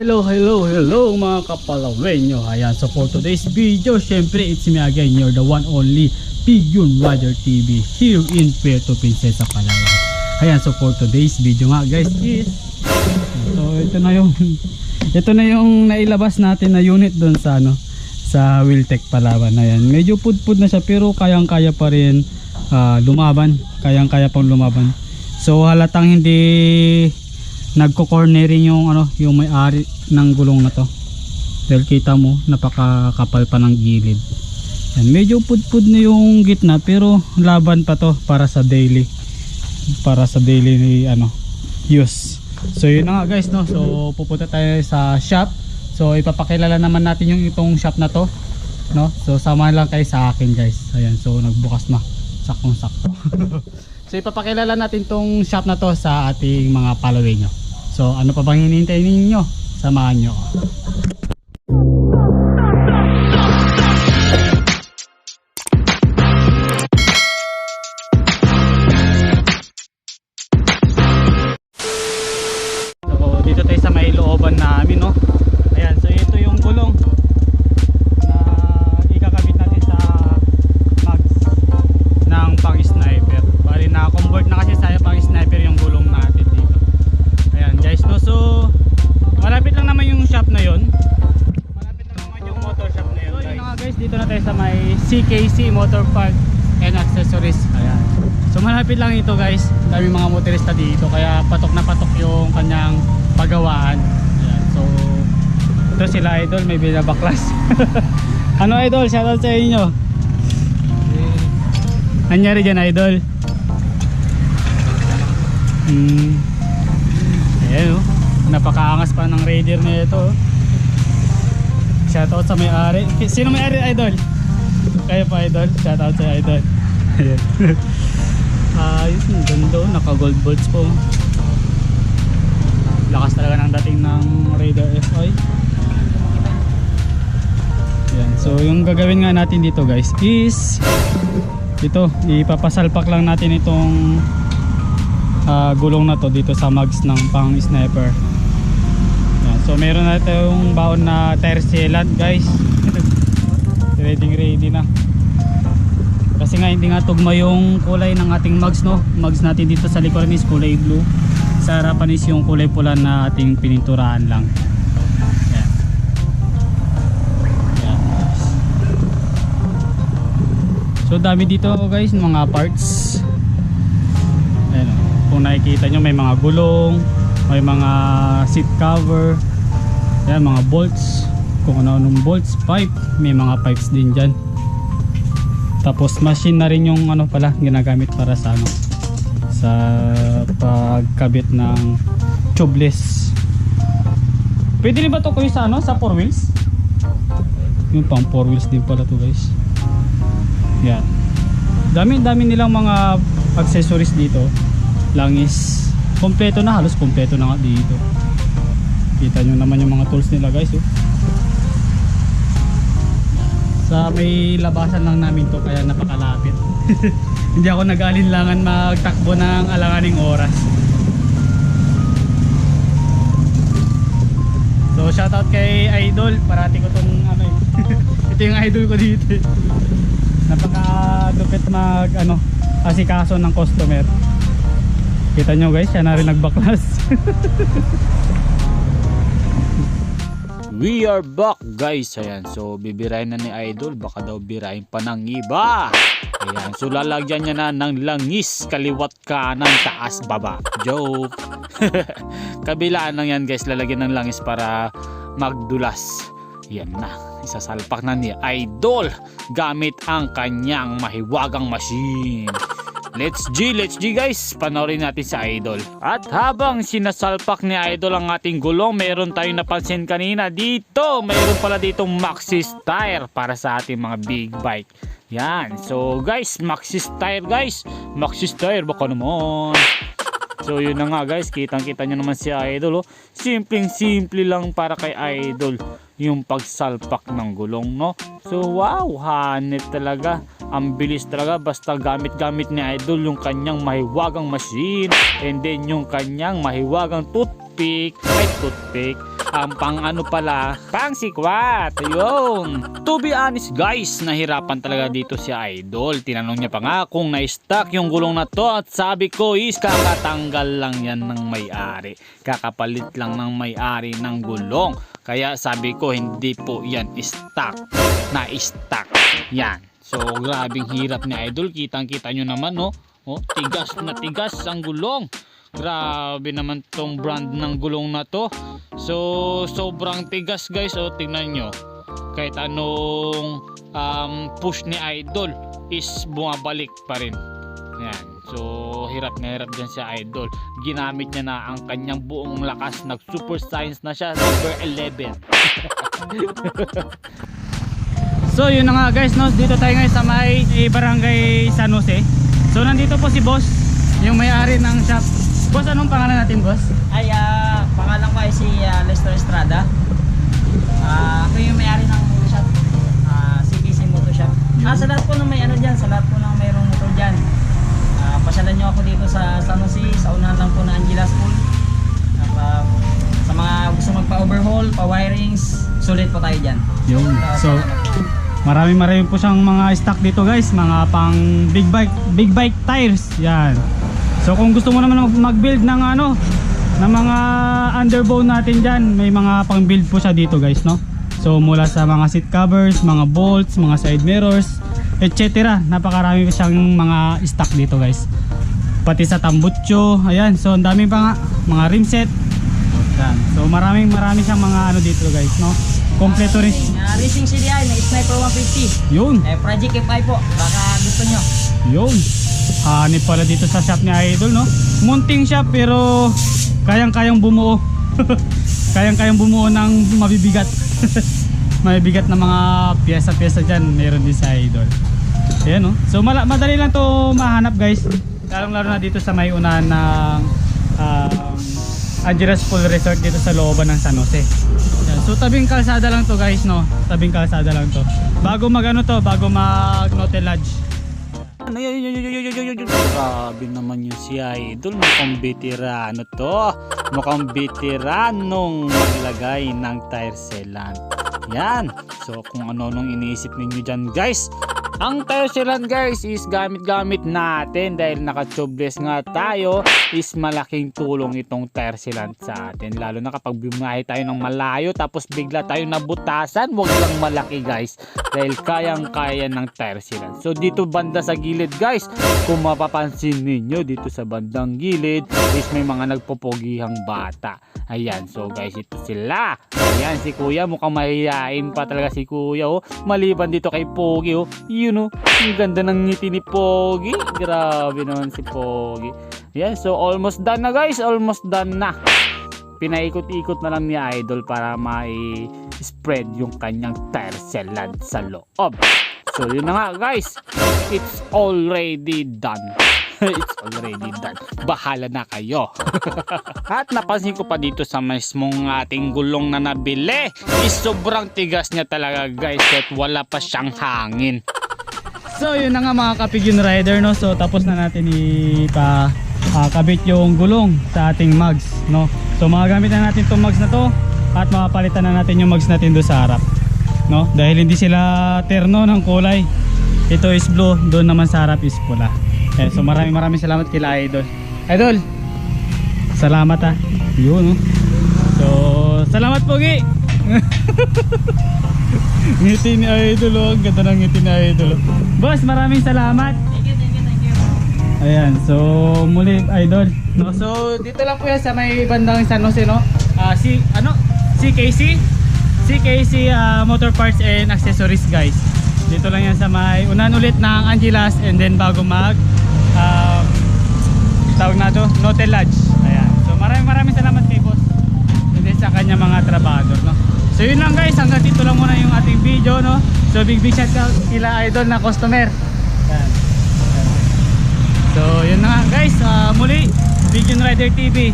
Hello, hello, hello mga kapalawenyo. Ayan, so for today's video, syempre it's me again, you're the one only Pigyun Rider TV here in Puerto Princesa, Palawan. Ayan, so for today's video nga guys is So ito na yung ito na yung nailabas natin na unit doon sa ano sa Wiltec Palawan. Ayan, medyo pudpud na siya pero kayang-kaya pa rin ah, lumaban, kayang-kaya pang lumaban. So halatang hindi nagko-cornering yung ano, yung may-ari ng gulong na to. Dahil kita mo, napakakapal pa ng gilid. Yan, medyo pudpud na yung gitna pero laban pa to para sa daily para sa daily ano use. So yun na nga guys no. So pupunta tayo sa shop. So ipapakilala naman natin yung itong shop na to, no? So sama lang kayo sa akin guys. Ayan, so nagbukas na. Saktong sakto. so ipapakilala natin tong shop na to sa ating mga following nyo. So ano pa bang hinihintay ninyo? Samahan nyo. dito tayo sa may looban namin no. Dito na tayo sa may CKC Motor Park and Accessories. Ayan. So malapit lang ito guys. Dami mga motorista dito kaya patok na patok yung kanyang pagawaan. Ayan. So ito sila idol may binabaklas. ano idol? Shoutout sa inyo. Nangyari dyan idol? Hmm. Ayan oh. Napakaangas pa ng raider na ito. oh. Shoutout sa may-ari. Sino may-ari idol? Kayo pa idol? Shoutout sa idol. Ayan. Ayos, ang ganda oh. Naka gold bolts po. Lakas talaga ng dating ng Raider FI. Ayan. So yung gagawin nga natin dito guys is ito, ipapasalpak lang natin itong ah, gulong na to dito sa mags ng pang sniper. So meron na tayong baon na tire sealant guys. ready ready na. Kasi nga hindi nga tugma yung kulay ng ating mags no. Mags natin dito sa likuran is kulay blue. Sa harapan is yung kulay pula na ating pininturahan lang. So dami dito guys ng mga parts. Ayan, oh. kung nakikita nyo may mga gulong, may mga seat cover, ayan, mga bolts, kung ano anong bolts, pipe, may mga pipes din dyan. Tapos machine na rin yung ano pala ginagamit para sa ano sa pagkabit ng tubeless. Pwede rin ba to kuya sa ano sa four wheels? Yung pang four wheels din pala to guys. Yan. Dami-dami nilang mga accessories dito. Langis. Kompleto na halos kompleto na nga dito. Kita nyo naman yung mga tools nila guys. Oh. Sa may labasan lang namin to kaya napakalapit. Hindi ako nag-alinlangan magtakbo ng alanganing oras. So shoutout kay Idol, parati ko tong ano eh. Ito yung idol ko dito. eh. Napaka-lupit mag ano, asikaso ng customer. Kita nyo guys, siya na rin nagbaklas. We are back guys. Ayan. So bibirahin na ni Idol. Baka daw birahin pa ng iba. Ayan. So lalagyan niya na ng langis. Kaliwat kanan, taas, baba. Joke. Kabilaan lang yan guys. Lalagyan ng langis para magdulas. Yan na. Isasalpak na ni Idol. Gamit ang kanyang mahiwagang machine. Let's G, let's G guys. Panoorin natin sa Idol. At habang sinasalpak ni Idol ang ating gulong, meron tayong napansin kanina dito. Meron pala ditong Maxis tire para sa ating mga big bike. Yan. So guys, Maxis tire guys. Maxis tire baka naman. So yun na nga guys, kitang kita nyo naman si Idol oh. Simpleng simple lang para kay Idol yung pagsalpak ng gulong no. So wow, hanit talaga. Ang bilis talaga basta gamit-gamit ni Idol yung kanyang mahiwagang machine and then yung kanyang mahiwagang toothpick, ay toothpick, ang pang ano pala, pang sikwat. Ayun. To be honest guys, nahirapan talaga dito si Idol. Tinanong niya pa nga kung na-stuck yung gulong na to at sabi ko is kakatanggal lang yan ng may-ari. Kakapalit lang ng may-ari ng gulong. Kaya sabi ko hindi po yan stuck. Na-stuck. Yan. So grabing hirap ni Idol. Kitang kita nyo naman no. Oh, tigas na tigas ang gulong. Grabe naman tong brand ng gulong na to. So, sobrang tigas guys. O, tingnan nyo. Kahit anong um, push ni Idol is bumabalik pa rin. Yan. So, hirap na hirap dyan si Idol. Ginamit niya na ang kanyang buong lakas. Nag super science na siya. Number 11. So yun na nga guys no, dito tayo ngayon sa may eh, barangay San Jose. So nandito po si boss, yung may-ari ng shop. Boss, anong pangalan natin boss? Ay, ah, pangalan ko ay si ah, Lester Estrada. Ah, ako yung may-ari ng shop. Ah, CBC Motor Shop. Ah, sa lahat po ng may ano dyan, sa lahat po ng mayroong motor dyan. Ah, pasyalan nyo ako dito sa San Jose, sa unahan lang po ng Angela School. At, ah, sa mga gusto magpa-overhaul, pa-wirings, sulit po tayo dyan. Yun. Ah, So marami marami po siyang mga stock dito guys, mga pang big bike, big bike tires. Yan. So kung gusto mo naman mag- mag-build ng ano, ng mga underbone natin diyan, may mga pang-build po siya dito guys, no? So mula sa mga seat covers, mga bolts, mga side mirrors, etc. Napakarami pa siyang mga stock dito guys. Pati sa tambutso, ayan. So ang dami pa nga, mga rim set. Yan. So maraming marami siyang mga ano dito guys, no? Kompleto rin. Ah, Racing CDI na Sniper 150. Yun, Eh, Project FI po, baka gusto nyo. yun. Hanip pala dito sa shop ni Idol, no? Munting shop pero kayang-kayang bumuo. kayang-kayang bumuo ng mabibigat. mabibigat na mga pyesa-pyesa dyan, meron din sa Idol. Ayan, no? So madali lang to mahanap, guys. Lalong-lalo na dito sa may unahan ng um, Angeles Pool Resort dito sa looban ng San Jose. Yan. So tabing kalsada lang to guys no. Tabing kalsada lang to. Bago magano to, bago mag Note Lodge. Ano yun. Grabe naman yung si Idol. Mukhang veterano to. Mukhang veteranong maglagay ng tire sealant. Yan. So kung ano nung iniisip ninyo dyan guys. Ang sealant guys is gamit-gamit natin dahil naka-tubeless nga tayo is malaking tulong itong sealant sa atin. Lalo na kapag bumahay tayo ng malayo tapos bigla tayo nabutasan, wag lang malaki guys dahil kayang-kaya ng sealant. So dito banda sa gilid guys, kung mapapansin ninyo dito sa bandang gilid is may mga nagpopogihang bata. Ayan, so guys ito sila. Ayan si kuya mukhang mahihain pa talaga si kuya oh. Maliban dito kay Pogi oh. Yun oh, ang ganda ng ngiti ni Pogi. Grabe naman si Pogi. Ayan, so almost done na guys, almost done na pinaikot-ikot na lang ni Idol para mai-spread yung kanyang sealant sa loob. So yun na nga guys, it's already done. it's already done. Bahala na kayo. At napansin ko pa dito sa mismong ating gulong na nabili, is sobrang tigas niya talaga guys at wala pa siyang hangin. So yun na nga mga kapigyon rider no. So tapos na natin ipa ah, kabit yung gulong sa ating mugs no. So magagamit na natin tong mugs na to at mapapalitan na natin yung mugs natin do sa harap. No? Dahil hindi sila terno ng kulay. Ito is blue, doon naman sa harap is pula. Eh, so maraming maraming salamat kila Idol. Idol. Salamat ah. Yun no. So salamat Pogi. ngiti ni Idol oh. Ang ganda ng ngiti ni Idol. Boss, maraming salamat. Thank you, thank you, thank you. Ayan, so muli idol. No, so dito lang po yan sa may bandang San Jose no. Ah, si ano? CKC. CKC ah, Motor Parts and Accessories guys. Dito lang yan sa may unan ulit ng Angelas and then bago mag um, tawag na to, Note Lodge. Ayan. So maraming maraming salamat kay boss. And then sa kanya mga trabador no. So yun lang guys, hanggang dito lang muna yung ating video no. So big big shout out kila idol na customer. Ayan. So yun na nga guys, ah, muli Big Rider TV